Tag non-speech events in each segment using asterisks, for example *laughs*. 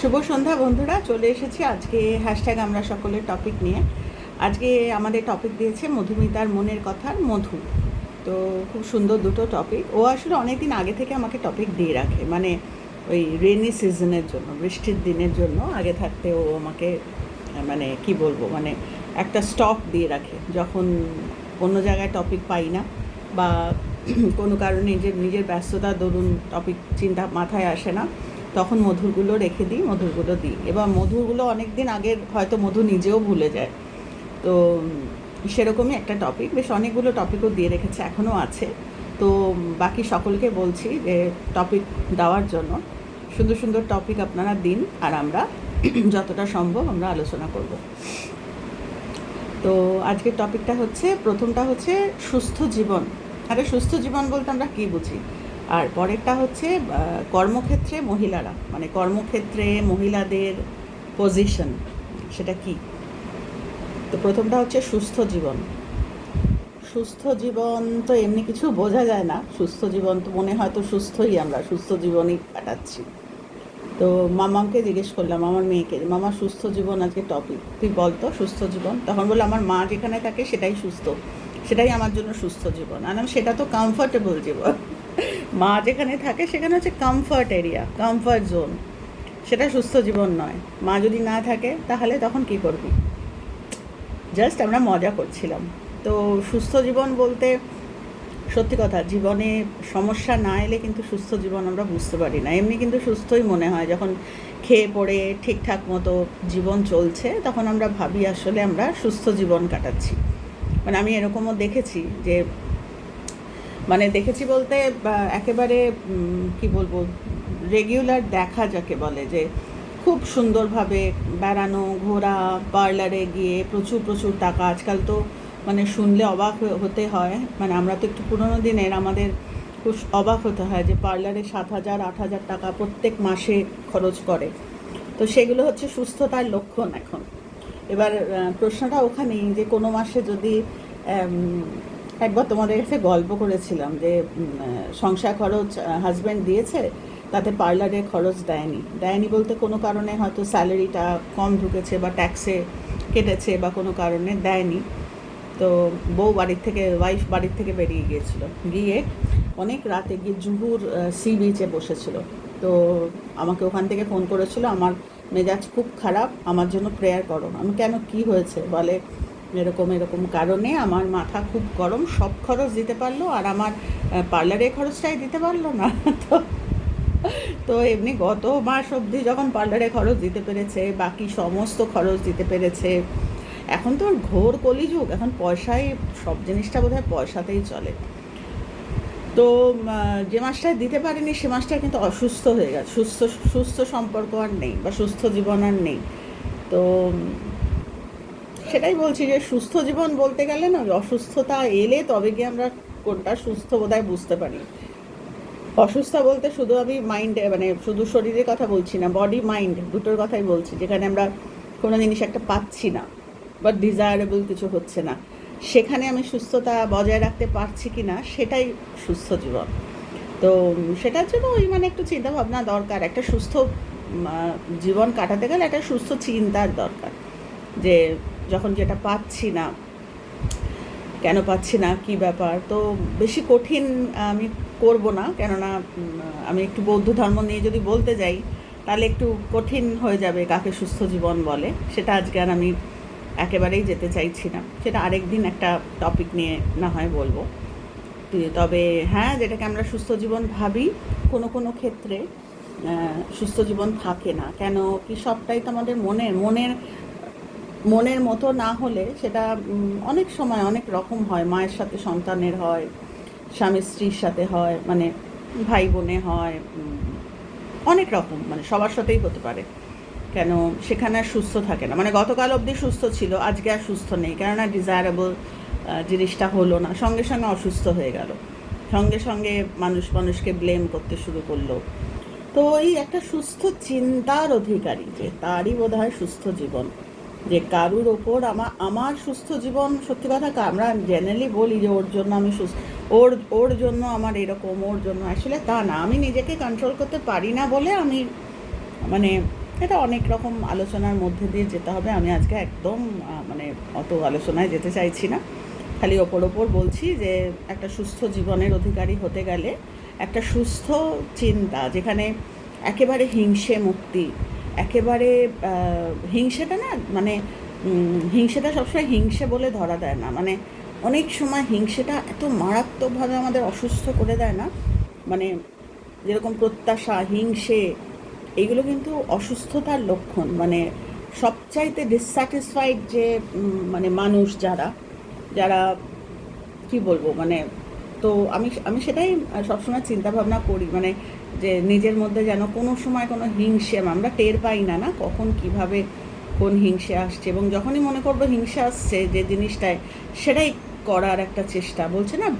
শুভ সন্ধ্যা বন্ধুরা, চলে এসেছি আজকে হ্যাশট্যাগ আমরা সকলের টপিক নিয়ে। আজকে আমাদের টপিক দিয়েছে মধুমিতার মনের কথার মধু। তো খুব সুন্দর দুটো টপিক ও আসলে অনেক দিন আগে থেকে আমাকে টপিক দিয়ে রাখে মানে ওই রেনি সিজনের জন্য, বৃষ্টির দিনের জন্য আগে থাকতে ও আমাকে মানে কি বলব মানে একটা স্টক দিয়ে রাখে। যখন অন্য জায়গায় টপিক পাই না বা কোনো কারণে নিজের নিজের ব্যস্ততা দরুন টপিক চিন্তা মাথায় আসে না তখন মধুরগুলো রেখে দিই, মধুরগুলো দিই। এবার মধুরগুলো অনেক দিন আগের হয়তো মধু নিজেও ভুলে যায়। তো সেরকমই একটা টপিক বেশ অনেকগুলো টপিকও দিয়ে রেখেছে, এখনও আছে। তো বাকি সকলকে বলছি যে টপিক দেওয়ার জন্য সুন্দর সুন্দর টপিক আপনারা দিন আর আমরা *clears throat* যতটা সম্ভব আমরা আলোচনা করব। তো আজকের টপিকটা হচ্ছে, প্রথমটা হচ্ছে সুস্থ জীবন। আরে সুস্থ জীবন বলতে আমরা কী বুঝি? আর পরেরটা হচ্ছে কর্মক্ষেত্রে মহিলারা মানে কর্মক্ষেত্রে মহিলাদের পজিশন সেটা কি? তো প্রথমটা হচ্ছে সুস্থ জীবন। সুস্থ জীবন তো এমনি কিছু বোঝা যায় না। সুস্থ জীবন তো মনে হয় তো সুস্থই আমরা সুস্থ জীবনই কাটাচ্ছি। তো মামাকে জিজ্ঞেস করলাম আমার মেয়েকে যে, মামা সুস্থ জীবন আজকে টপিক তুই বল তো সুস্থ জীবন? তখন বলল আমার মা যেখানে থাকে সেটাই সুস্থ সেটাই আমার জন্য সুস্থ জীবন। আর সেটা তো কমফর্টেবল জীবন। মা যেখানে থাকে, সেখানে হচ্ছে কমফর্ট এরিয়া কমফর্ট জোন সেটা সুস্থ জীবন নয়। মা যদি না থাকে, তাহলে তখন কি করবি? জাস্ট আমরা মজা করছিলাম। তো সুস্থ জীবন বলতে, সত্যি কথা, জীবনে সমস্যা না এলে কিন্তু সুস্থ জীবন আমরা বুঝতে পারি না। এমনি কিন্তু সুস্থই মনে হয়। যখন খেয়ে পড়ে ঠিকঠাক মতো জীবন চলছে, তখন আমরা ভাবি আসলে আমরা সুস্থ জীবন কাটাচ্ছি। মানে আমি এরকমও দেখেছি যে মানে দেখেছি বলতে একেবারে কি বলব রেগুলার দেখা যাকে বলে, যে খুব সুন্দরভাবে বেড়ানো, ঘোরা পার্লারে গিয়ে প্রচুর প্রচুর টাকা। আজকাল তো মানে শুনলে অবাক হতে হয়। মানে আমরা তো একটু পুরোনো দিনের, আমাদের খুব অবাক হতে হয় যে পার্লারে সাত হাজার, আট হাজার টাকা প্রত্যেক মাসে খরচ করে। তো সেগুলো হচ্ছে সুস্থতার লক্ষণ এখন। এবার প্রশ্নটা ওখানেই যে কোনো মাসে যদি একবার তোমাদের কাছে গল্প করেছিলাম যে সংসার খরচ হাজব্যান্ড দিয়েছে, তাতে পার্লারে খরচ দেয়নি। দেয়নি বলতে কোনো কারণে হয়তো স্যালারিটা কম ঢুকেছে বা ট্যাক্সে কেটেছে বা কোনো কারণে দেয়নি। তো বউ বাড়ির থেকে ওয়াইফ বাড়ির থেকে বেরিয়ে গিয়েছিল। গিয়ে অনেক রাতে গিয়ে জুহুর সি বিচে বসেছিল। তো আমাকে ওখান থেকে ফোন করেছিল, আমার মেজাজ খুব খারাপ, আমার জন্য প্রেয়ার করো। আমি, কেন? কি হয়েছে? বলে এরকম এরকম কারণে আমার মাথা খুব গরম, সব খরচ দিতে পারল আর আমার পার্লারের খরচটাই দিতে পারল না। *laughs* তো তো এমনি গত মাস অবধি যখন পার্লারে খরচ দিতে পেরেছে, বাকি সমস্ত খরচ দিতে পেরেছে, এখন তো ওর ঘোর কলিযুগ, এখন পয়সাই, সব জিনিসটা বোধহয় পয়সাতেই চলে। তো যে মাসটায় দিতে পারেনি, সে মাসটায় কিন্তু অসুস্থ হয়ে গেছে, সুস্থ সুস্থ সম্পর্ক আর নেই বা সুস্থ জীবন আর নেই। তো সেটাই বলছি যে সুস্থ জীবন বলতে গেলে না, অসুস্থতা এলে তবে গিয়ে আমরা কোনটা সুস্থ বোধহয় বুঝতে পারি। অসুস্থ বলতে শুধু আমি মাইন্ড মানে শুধু শরীরের কথা বলছি না বডি মাইন্ড দুটোর কথাই বলছি, যেখানে আমরা কোনো জিনিস একটা পাচ্ছি না, বা ডিজায়ারেবল কিছু হচ্ছে না। সেখানে আমি সুস্থতা বজায় রাখতে পারছি কি না সেটাই সুস্থ জীবন। তো সেটার জন্য ওই মানে একটু চিন্তা ভাবনা দরকার, একটা সুস্থ জীবন কাটাতে গেলে একটা সুস্থ চিন্তার দরকার। যে যখন যেটা পাচ্ছি না, কেন পাচ্ছি না, কি ব্যাপার? তো বেশি কঠিন আমি করব না, কেননা আমি একটু বৌদ্ধ ধর্ম নিয়ে যদি বলতে যাই, তাহলে একটু কঠিন হয়ে যাবে কাকে সুস্থ জীবন বলে। সেটা আজকে আর আমি একেবারেই যেতে চাইছি না। সেটা আরেক দিন একটা টপিক নিয়ে না হয় বলব। তবে হ্যাঁ যেটাকে আমরা সুস্থ জীবন ভাবি, কোনো কোনো ক্ষেত্রে সুস্থ জীবন থাকে না। কেন কি সবটাই তো আমাদের মনের মনের মনের মতো না হলে সেটা অনেক সময় অনেক রকম হয়। মায়ের সাথে সন্তানের হয়, স্বামী স্ত্রীর সাথে হয় মানে ভাই বোনে হয় অনেক রকম মানে সবার সাথেই হতে পারে। কেন সেখানে আর সুস্থ থাকে না। মানে গতকাল অবধি সুস্থ ছিল, আজকে আর সুস্থ নেই। কেননা ডিজায়ারেবল জিনিসটা হলো না। সঙ্গে সঙ্গে অসুস্থ হয়ে গেল। সঙ্গে সঙ্গে মানুষ মানুষকে ব্লেম করতে শুরু করল। তো এই একটা সুস্থ চিন্তার অধিকারী যে তারই বোধ হয় সুস্থ জীবন। যে কারুর ওপর আমার আমার সুস্থ জীবন, সত্যি কথা আমরা জেনারেলি বলি যে ওর জন্য আমি সুস্থ, ওর ওর জন্য আমার এরকম, ওর জন্য, আসলে তা না, আমি নিজেকে কন্ট্রোল করতে পারি না বলে আমি মানে এটা অনেক রকম আলোচনার মধ্যে দিয়ে যেতে হবে, আমি আজকে একদম মানে অত আলোচনায় যেতে চাইছি না, খালি ওপর ওপর বলছি যে একটা সুস্থ জীবনের অধিকারী হতে গেলে একটা সুস্থ চিন্তা, যেখানে একেবারে হিংসে মুক্তি একেবারে হিংসেটা না মানে হিংসেটা সবসময় হিংসে বলে ধরা দেয় না। মানে অনেক সময় হিংসেটা এত মারাত্মকভাবে আমাদের অসুস্থ করে দেয় না। মানে যেরকম প্রত্যাশা, হিংসে এইগুলো কিন্তু অসুস্থতার লক্ষণ। মানে সবচাইতে ডিসস্যাটিসফাইড যে মানে মানুষ যারা যারা, কি বলব মানে তো আমি আমি সেটাই সবসময় চিন্তাভাবনা করি। মানে যে নিজের মধ্যে যেন কোনো সময় কোনো হিংসে, আমরা টের পাই না না? কখন কীভাবে কোন হিংসে আসছে? এবং যখনই মনে করব হিংসে আসছে যে জিনিসটায়, সেটাই করার একটা চেষ্টা। বলছে না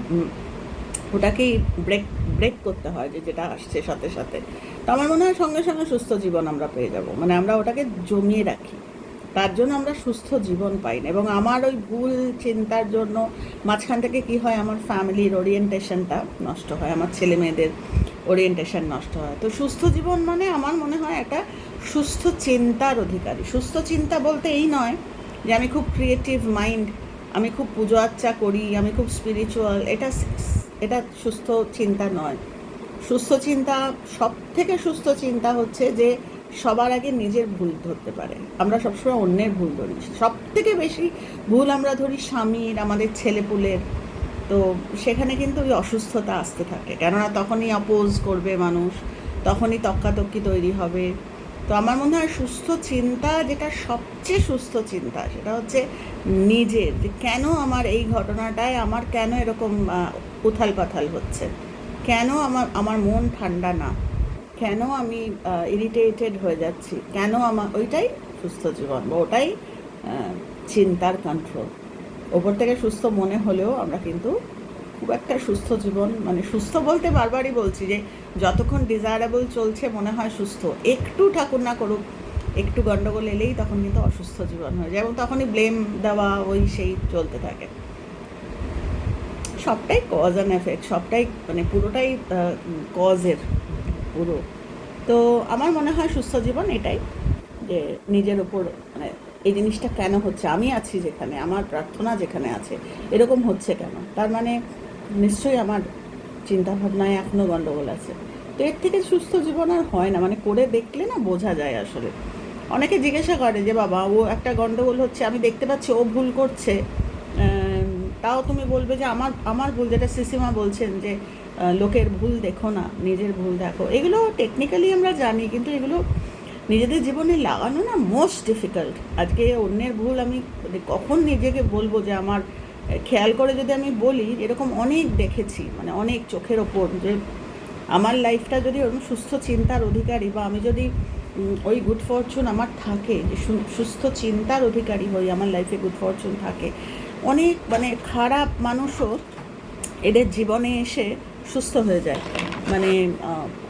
ওটাকেই ব্রেক ব্রেক করতে হয় যে যেটা আসছে সাথে সাথে। তো আমার মনে হয় সঙ্গে সঙ্গে সুস্থ জীবন আমরা পেয়ে যাব। মানে আমরা ওটাকে জমিয়ে রাখি। তার জন্য আমরা সুস্থ জীবন পাই না। এবং আমার ওই ভুল চিন্তার জন্য মাঝখান থেকে কি হয়, আমার ফ্যামিলির ওরিয়েন্টেশনটা নষ্ট হয়। আমার ছেলে মেয়েদের ওরিয়েন্টেশন নষ্ট হয়। তো সুস্থ জীবন মানে আমার মনে হয় একটা সুস্থ চিন্তার অধিকারী। সুস্থ চিন্তা বলতে এই নয় যে আমি খুব ক্রিয়েটিভ মাইন্ড আমি খুব পুজো আর্চা করি, আমি খুব স্পিরিচুয়াল এটা এটা সুস্থ চিন্তা নয়। সুস্থ চিন্তা সব থেকে সুস্থ চিন্তা হচ্ছে যে সবার আগে নিজের ভুল ধরতে পারে। আমরা সবসময় অন্যের ভুল ধরি। সব থেকে বেশি ভুল আমরা ধরি স্বামীর, আমাদের ছেলেপুলের তো সেখানে কিন্তু ওই অসুস্থতা আসতে থাকে। কেননা তখনই অপোজ করবে মানুষ, তখনই তক্কাতক্কি তৈরি হবে। তো আমার মনে হয় সুস্থ চিন্তা যেটা সবচেয়ে সুস্থ চিন্তা, সেটা হচ্ছে নিজের যে কেন আমার এই ঘটনাটায় আমার কেন এরকম উথাল পাথাল হচ্ছে? কেন আমার আমার মন ঠান্ডা না? কেন আমি ইরিটেটেড হয়ে যাচ্ছি? কেন আমার, ওইটাই সুস্থ জীবন বা ওটাই চিন্তার কন্ট্রোল ওপর থেকে সুস্থ মনে হলেও আমরা কিন্তু খুব একটা সুস্থ জীবন মানে সুস্থ বলতে বারবারই বলছি যে যতক্ষণ ডিজায়ারেবল চলছে মনে হয় সুস্থ। একটু ঠাকুর না করুক, একটু গন্ডগোল এলেই তখন কিন্তু অসুস্থ জীবন হয়ে যায় এবং তখনই ব্লেম দেওয়া ওই সেই চলতে থাকে। সবটাই কজ অ্যান্ড এফেক্ট সবটাই মানে পুরোটাই কজের পুরো। তো আমার মনে হয় সুস্থ জীবন এটাই, যে নিজের ওপর এই জিনিসটা কেন হচ্ছে? আমি আছি যেখানে, আমার প্রার্থনা যেখানে আছে, এরকম হচ্ছে কেন? তার মানে নিশ্চয়ই আমার চিন্তাভাবনায় এখনও গণ্ডগোল আছে। তো এর থেকে সুস্থ জীবন আর হয় না মানে করে দেখলে না বোঝা যায় আসলে। অনেকে জিজ্ঞাসা করে যে, বাবা, ও একটা গণ্ডগোল হচ্ছে, আমি দেখতে পাচ্ছি ও ভুল করছে। তাও তুমি বলবে যে, আমার আমার ভুল, যেটা সিসিমা বলছেন যে লোকের ভুল দেখো না, নিজের ভুল দেখো। এগুলো টেকনিক্যালি আমরা জানি, কিন্তু এগুলো নিজেদের জীবনে লাগানো না মোস্ট ডিফিকাল্ট আজকে অন্যের ভুল আমি মানে কখন নিজেকে বলব যে আমার খেয়াল করে যদি আমি বলি, এরকম অনেক দেখেছি মানে অনেক চোখের ওপর যে আমার লাইফটা যদি ওরকম সুস্থ চিন্তার অধিকারী বা আমি যদি ওই গুড ফরচুন আমার থাকে, যে সুস্থ চিন্তার অধিকারী হই, আমার লাইফে গুড ফরচুন থাকে, অনেক মানে খারাপ মানুষও এদের জীবনে এসে সুস্থ হয়ে যায়। মানে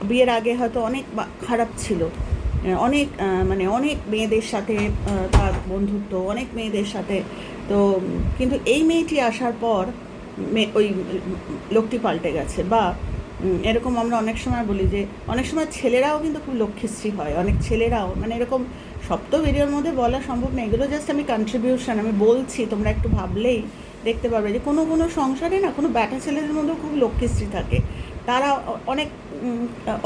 বিয়ের আগে হয়তো অনেক খারাপ ছিল। অনেক মানে অনেক মেয়েদের সাথে তার বন্ধুত্ব, অনেক মেয়েদের সাথে। তো, কিন্তু এই মেয়েটি আসার পর ওই লোকটি পাল্টে গেছে বা এরকম আমরা অনেক সময় বলি যে, অনেক সময় ছেলেরাও কিন্তু খুব লক্ষ্মীশ্রী হয়। অনেক ছেলেরাও মানে এরকম সব তো ভিডিওর মধ্যে বলা সম্ভব না এগুলো জাস্ট আমি কন্ট্রিবিউশন আমি বলছি, তোমরা একটু ভাবলেই দেখতে পারবে যে কোনো কোনো সংসারে না কোনো ব্যাটা ছেলেদের মধ্যেও খুব লক্ষ্মীশ্রী থাকে। তারা অনেক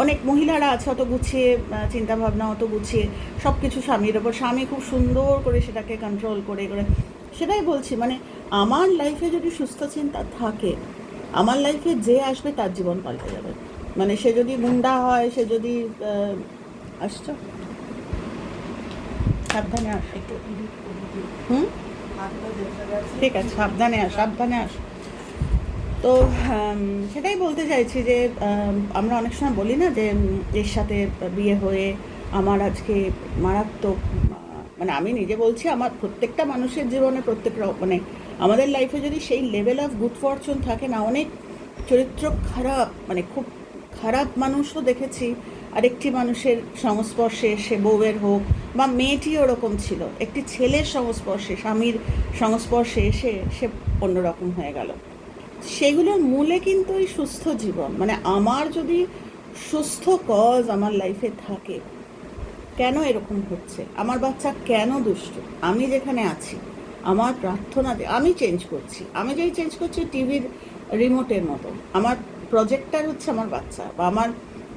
অনেক মহিলারা আছে অত গুছিয়ে চিন্তাভাবনা অত গুছিয়ে সব কিছু স্বামীর ওপর। স্বামী খুব সুন্দর করে সেটাকে কন্ট্রোল করে করে। সেটাই বলছি মানে আমার লাইফে যদি সুস্থ চিন্তা থাকে আমার লাইফে যে আসবে তার জীবন পাল্টে যাবে। মানে সে যদি গুন্ডা হয় সে যদি আসছো? সাবধানে আস। একটু। হুম। ঠিক আছে সাবধানে আস সাবধানে আস। তো সেটাই বলতে চাইছি যে আমরা অনেক সময় বলি না যে এর সাথে বিয়ে হয়ে আমার আজকে মারাত্মক মানে আমি নিজে বলছি আমার প্রত্যেকটা মানুষের জীবনে প্রত্যেক মানে আমাদের লাইফে যদি সেই লেভেল অফ গুড ফরচুন থাকে না, অনেক চরিত্র খারাপ মানে খুব খারাপ মানুষও দেখেছি। আরেকটি মানুষের সংস্পর্শে সে বউয়ের হোক বা মেয়েটি ওরকম ছিল। একটি ছেলের সংস্পর্শে, স্বামীর সংস্পর্শে এসে সে অন্যরকম হয়ে গেল। সেগুলোর মূলে কিন্তু এই সুস্থ জীবন। মানে আমার যদি সুস্থ কজ আমার লাইফে থাকে, কেন এরকম হচ্ছে? আমার বাচ্চা কেন দুষ্ট? আমি যেখানে আছি, আমার প্রার্থনাতে আমি চেঞ্জ করছি। আমি যেই চেঞ্জ করছি টিভির রিমোটের মতো। আমার প্রজেক্টার হচ্ছে আমার বাচ্চা বা আমার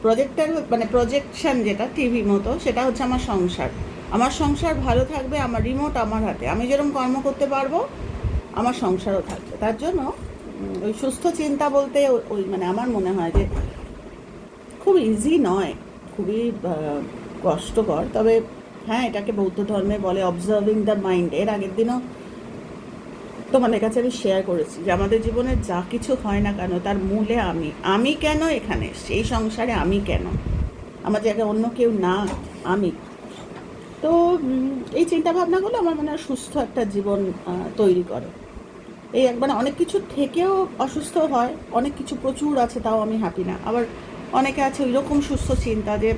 প্রজেক্টার মানে প্রজেকশন যেটা টিভি মতো, সেটা হচ্ছে আমার সংসার। আমার সংসার ভালো থাকবে, আমার রিমোট আমার হাতে। আমি যেরকম কর্ম করতে পারব, আমার সংসারও থাকবে। তার জন্য ওই সুস্থ চিন্তা বলতে ওই মানে আমার মনে হয় যে খুব ইজি নয়, খুবই কষ্টকর। তবে হ্যাঁ এটাকে বৌদ্ধ ধর্মে বলে অবজার্ভিং দ্য মাইন্ড এর আগের দিনও তোমাদের কাছে আমি শেয়ার করেছি যে আমাদের জীবনে যা কিছু হয় না কেন, তার মূলে আমি। আমি কেন এখানে সেই সংসারে আমি কেন? আমার জায়গায় অন্য কেউ না, আমি। তো এই চিন্তা ভাবনাগুলো আমার মনে হয় সুস্থ একটা জীবন তৈরি করে। এই একবার অনেক কিছু থেকেও অসুস্থ হয়, অনেক কিছু প্রচুর আছে, তাও আমি হ্যাপি না। আবার অনেকে আছে ওই রকম সুস্থ চিন্তা যে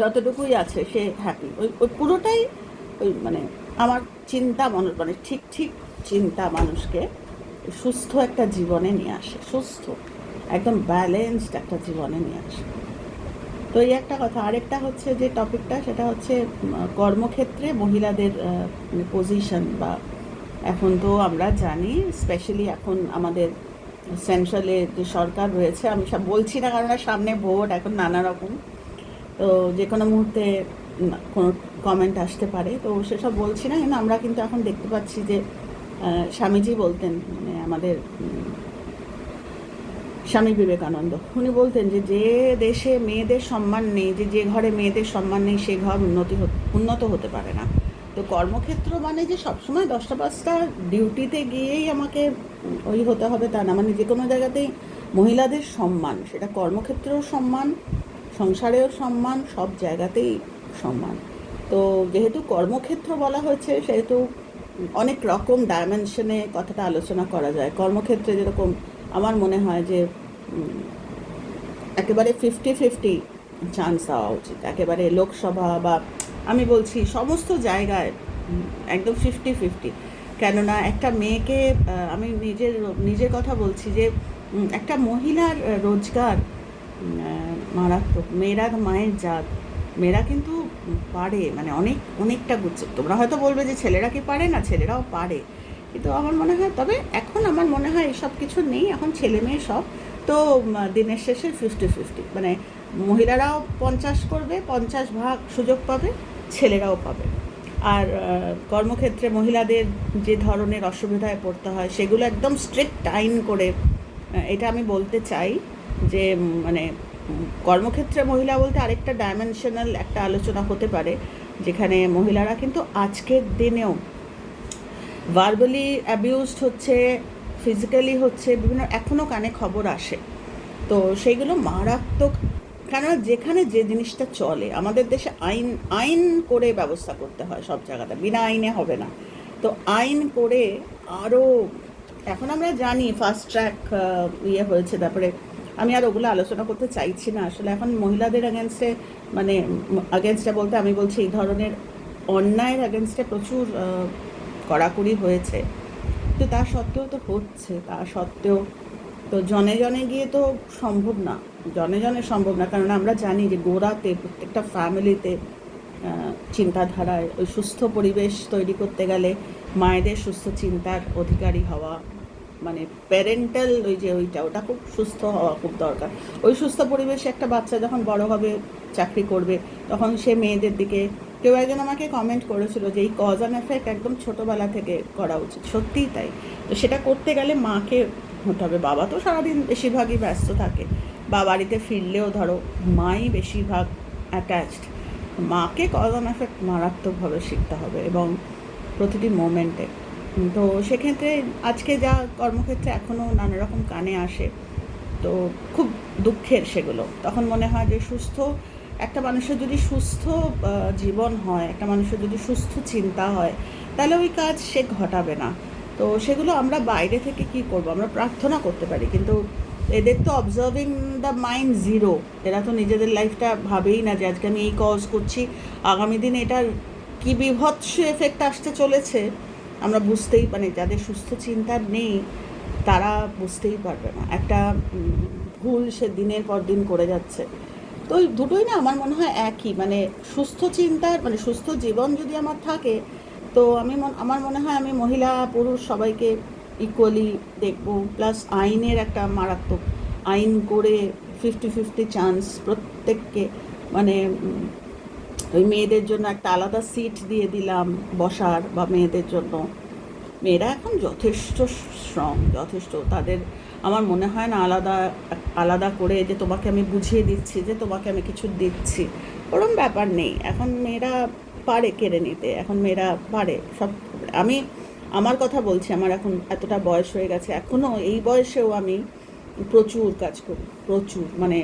যতটুকুই আছে সে হ্যাপি ওই ওই পুরোটাই ওই মানে আমার চিন্তা মানুষ মানে ঠিক ঠিক চিন্তা মানুষকে সুস্থ একটা জীবনে নিয়ে আসে, সুস্থ, একদম ব্যালেন্সড একটা জীবনে নিয়ে আসে। তো এই একটা কথা। আরেকটা হচ্ছে যে টপিকটা সেটা হচ্ছে কর্মক্ষেত্রে মহিলাদের পজিশন বা এখন তো আমরা জানি স্পেশালি এখন আমাদের সেন্ট্রালে যে সরকার রয়েছে, আমি সব বলছি না কারণ সামনে ভোট, এখন নানা রকম। তো যে কোনো মুহূর্তে কোনো কমেন্ট আসতে পারে। তো সেসব বলছি না, কিন্তু আমরা কিন্তু এখন দেখতে পাচ্ছি যে স্বামীজি বলতেন মানে আমাদের স্বামী বিবেকানন্দ। উনি বলতেন যে যে দেশে মেয়েদের সম্মান নেই, যে যে ঘরে মেয়েদের সম্মান নেই, সে ঘর উন্নতি উন্নত হতে পারে না। তো কর্মক্ষেত্র মানে যে সবসময় দশটা পাঁচটা ডিউটিতে গিয়েই আমাকে ওই হতে হবে তা না। মানে যে কোনো জায়গাতেই মহিলাদের সম্মান, সেটা কর্মক্ষেত্রেও সম্মান, সংসারেও সম্মান, সব জায়গাতেই সম্মান। তো যেহেতু কর্মক্ষেত্র বলা হয়েছে, সেহেতু অনেক রকম ডাইমেনশনে কথাটা আলোচনা করা যায়। কর্মক্ষেত্রে যেরকম আমার মনে হয় যে একেবারে ফিফটি ফিফটি চান্স দেওয়া উচিত। একেবারে লোকসভা বা আমি বলছি, সমস্ত জায়গায় একদম ফিফটি ফিফটি কেননা একটা মেয়েকে আমি নিজের নিজের কথা বলছি যে একটা মহিলার রোজগার মারাত্মক। মেয়েরা মায়ের জাত। মেয়েরা কিন্তু পারে মানে অনেক, অনেকটা গুচ্ছে। তোমরা হয়তো বলবে যে ছেলেরা কি পারে না, ছেলেরাও পারে। কিন্তু আমার মনে হয়, তবে এখন আমার মনে হয় এসব কিছু নেই, এখন ছেলে মেয়ে সব। তো দিনের শেষে ফিফটি ফিফটি মানে মহিলারাও পঞ্চাশ করবে, পঞ্চাশ ভাগ সুযোগ পাবে। ছেলেরাও পাবে। আর কর্মক্ষেত্রে মহিলাদের যে ধরনের অসুবিধায় পড়তে হয়, সেগুলো একদম স্ট্রিক্ট আইন করে এটা আমি বলতে চাই যে মানে কর্মক্ষেত্রে মহিলা বলতে আরেকটা ডাইমেনশনাল একটা আলোচনা হতে পারে, যেখানে মহিলারা কিন্তু আজকের দিনেও ভার্বালি অ্যাবিউজড হচ্ছে ফিজিক্যালি হচ্ছে, বিভিন্ন এখনও কানে খবর আসে। তো সেইগুলো মারাত্মক কেননা যেখানে যে জিনিসটা চলে, আমাদের দেশে আইন আইন করে ব্যবস্থা করতে হয় সব জায়গাতে। বিনা আইনে হবে না। তো আইন করে আরও এখন আমরা জানি ফাস্ট ট্র্যাক ইয়ে হয়েছে। তারপরে আমি আর ওগুলো আলোচনা করতে চাইছি না। আসলে এখন মহিলাদের অ্যাগেনস্টে মানে অ্যাগেনস্টে বলতে আমি বলছি এই ধরনের অন্যায়ের অ্যাগেনস্টে প্রচুর কড়াকড়ি হয়েছে। তো তা সত্ত্বেও তো হচ্ছে। তা সত্ত্বেও তো জনে জনে গিয়ে তো সম্ভব না, জনে জনে সম্ভব না। কারণ আমরা জানি যে গোড়াতে প্রত্যেকটা ফ্যামিলিতে চিন্তাধারায় ওই সুস্থ পরিবেশ তৈরি করতে গেলে মায়েদের সুস্থ চিন্তার অধিকারী হওয়া মানে প্যারেন্টাল ওই যে ওইটা, ওটা খুব সুস্থ হওয়া খুব দরকার। ওই সুস্থ পরিবেশে একটা বাচ্চা যখন বড় হবে, চাকরি করবে, তখন সে মেয়েদের দিকে, কেউ একজন আমাকে কমেন্ট করেছিল যে এই কজ অ্যান্ড এফেক্ট একদম ছোটোবেলা থেকে করা উচিত। সত্যিই তাই। তো সেটা করতে গেলে মাকে হতে হবে বাবা তো সারাদিন বেশিরভাগই ব্যস্ত থাকে। বা বাড়িতে ফিরলেও ধরো, মাই বেশিরভাগ অ্যাটাচড মাকে কজ অ্যান্ড এফেক্ট মারাত্মকভাবে শিখতে হবে এবং প্রতিটি মোমেন্টে তো সেক্ষেত্রে আজকে যা কর্মক্ষেত্রে এখনও নানা রকম কানে আসে, তো খুব দুঃখের সেগুলো। তখন মনে হয় যে সুস্থ, একটা মানুষের যদি সুস্থ জীবন হয়, একটা মানুষের যদি সুস্থ চিন্তা হয়, তাহলে ওই কাজ সে ঘটাবে না। তো সেগুলো আমরা বাইরে থেকে কি করব? আমরা প্রার্থনা করতে পারি, কিন্তু এদের তো অবজার্ভিং দ্য মাইন্ড জিরো এরা তো নিজেদের লাইফটা ভাবেই না যে আজকে আমি এই কজ করছি, আগামী দিনে এটার কি বিভৎস এফেক্ট আসতে চলেছে। আমরা বুঝতেই মানে যাদের সুস্থ চিন্তা নেই, তারা বুঝতেই পারবে না। একটা ভুল সে দিনের পর দিন করে যাচ্ছে। তো দুটোই না আমার মনে হয় একই। মানে সুস্থ চিন্তার মানে সুস্থ জীবন যদি আমার থাকে তো আমি আমার মনে হয় আমি মহিলা পুরুষ সবাইকে ইকুয়ালি দেখব। প্লাস আইনের একটা মারাত্মক আইন করে ফিফটি ফিফটি চান্স প্রত্যেককে মানে ওই মেয়েদের জন্য একটা আলাদা সিট দিয়ে দিলাম বসার বা মেয়েদের জন্য। মেয়েরা এখন যথেষ্ট স্ট্রং যথেষ্ট। তাদের, আমার মনে হয় না আলাদা আলাদা করে যে তোমাকে আমি বুঝিয়ে দিচ্ছি, যে তোমাকে আমি কিছু দিচ্ছি। ওরম ব্যাপার নেই। এখন মেয়েরা পারে কেড়ে নিতে, এখন মেয়েরা পারে সব। আমি, আমার কথা বলছি, আমার এখন এতটা বয়স হয়ে গেছে এখনও এই বয়সেও আমি প্রচুর কাজ করি, প্রচুর মানে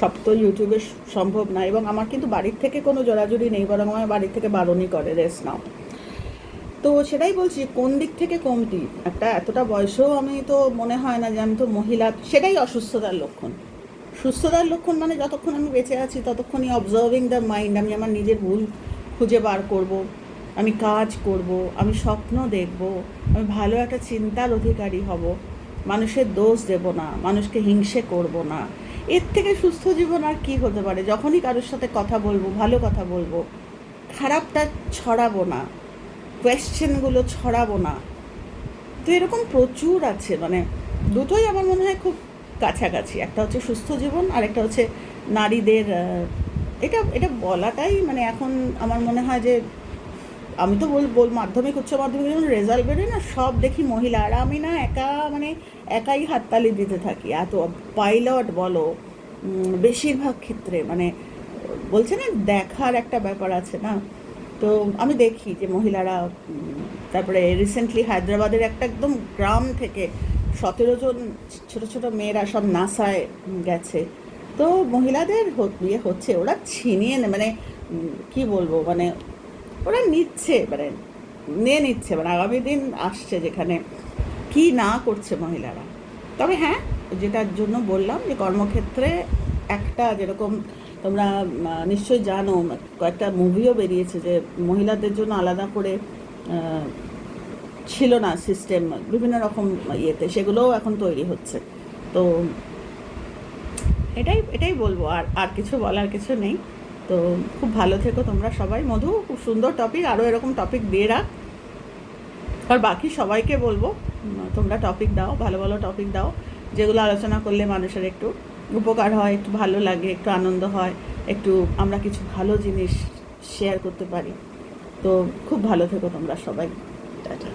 সব তো ইউটিউবে সম্ভব না, এবং আমার কিন্তু বাড়ির থেকে কোনো জোরাজুরি নেই, বরং আমার বাড়ির থেকে বারণই করে রেস্ট নাও। তো সেটাই বলছি কোন দিক থেকে কমতি? একটা এতটা বয়সেও আমি তো মনে হয় না যে আমি তো মহিলা, সেটাই অসুস্থতার লক্ষণ। সুস্থতার লক্ষণ মানে যতক্ষণ আমি বেঁচে আছি, ততক্ষণই অবজার্ভিং দ্য মাইন্ড আমি আমার নিজের ভুল খুঁজে বার করব, আমি কাজ করব, আমি স্বপ্ন দেখব, আমি ভালো একটা চিন্তার অধিকারী হব, মানুষের দোষ দেব না, মানুষকে হিংসে করব না। এর থেকে সুস্থ জীবন আর কি হতে পারে? যখনই কারোর সাথে কথা বলব, ভালো কথা বলব, খারাপটা ছড়াবো না কোয়েশ্চেনগুলো ছড়াবো না। তো এরকম প্রচুর আছে মানে দুটোই আমার মনে হয় খুব কাছাকাছি। একটা হচ্ছে সুস্থ জীবন আর একটা হচ্ছে নারীদের এটা এটা বলাটাই মানে এখন আমার মনে হয় যে আমি তো বল বল মাধ্যমিক, উচ্চ মাধ্যমিক যখন রেজাল্ট বেরোয় না, সব দেখি মহিলা আর আমি না একা মানে একাই হাততালি দিতে থাকি। এত পাইলট বলো বেশিরভাগ ক্ষেত্রে মানে বলছে না দেখার একটা ব্যাপার আছে না? তো আমি দেখি যে মহিলারা তারপরে রিসেন্টলি হায়দ্রাবাদের একটা একদম গ্রাম থেকে সতেরো জন ছোট ছোট মেয়েরা সব নাসায় গেছে। তো মহিলাদের ইয়ে হচ্ছে, ওরা ছিনিয়ে মানে কি বলব মানে ওরা নিচ্ছে মানে নিয়ে নিচ্ছে মানে আগামী দিন আসছে যেখানে কি না করছে মহিলারা। তবে হ্যাঁ যেটার জন্য বললাম যে কর্মক্ষেত্রে একটা যেরকম তোমরা নিশ্চয়ই জানো, কয়েকটা মুভিও বেরিয়েছে যে মহিলাদের জন্য আলাদা করে ছিল না সিস্টেম বিভিন্ন রকম ইয়েতে, সেগুলোও এখন তৈরি হচ্ছে। তো এটাই এটাই বলব, আর আর কিছু বলার কিছু নেই। তো খুব ভালো থেকো তোমরা সবাই। মধু, খুব সুন্দর টপিক আরও এরকম টপিক দিয়ে রাখ। আর বাকি সবাইকে বলব তোমরা টপিক দাও, ভালো ভালো টপিক দাও, যেগুলো আলোচনা করলে মানুষের একটু উপকার হয়, একটু ভালো লাগে, একটু আনন্দ হয়, একটু আমরা কিছু ভালো জিনিস শেয়ার করতে পারি। তো খুব ভালো থেকো তোমরা সবাই। টাটা।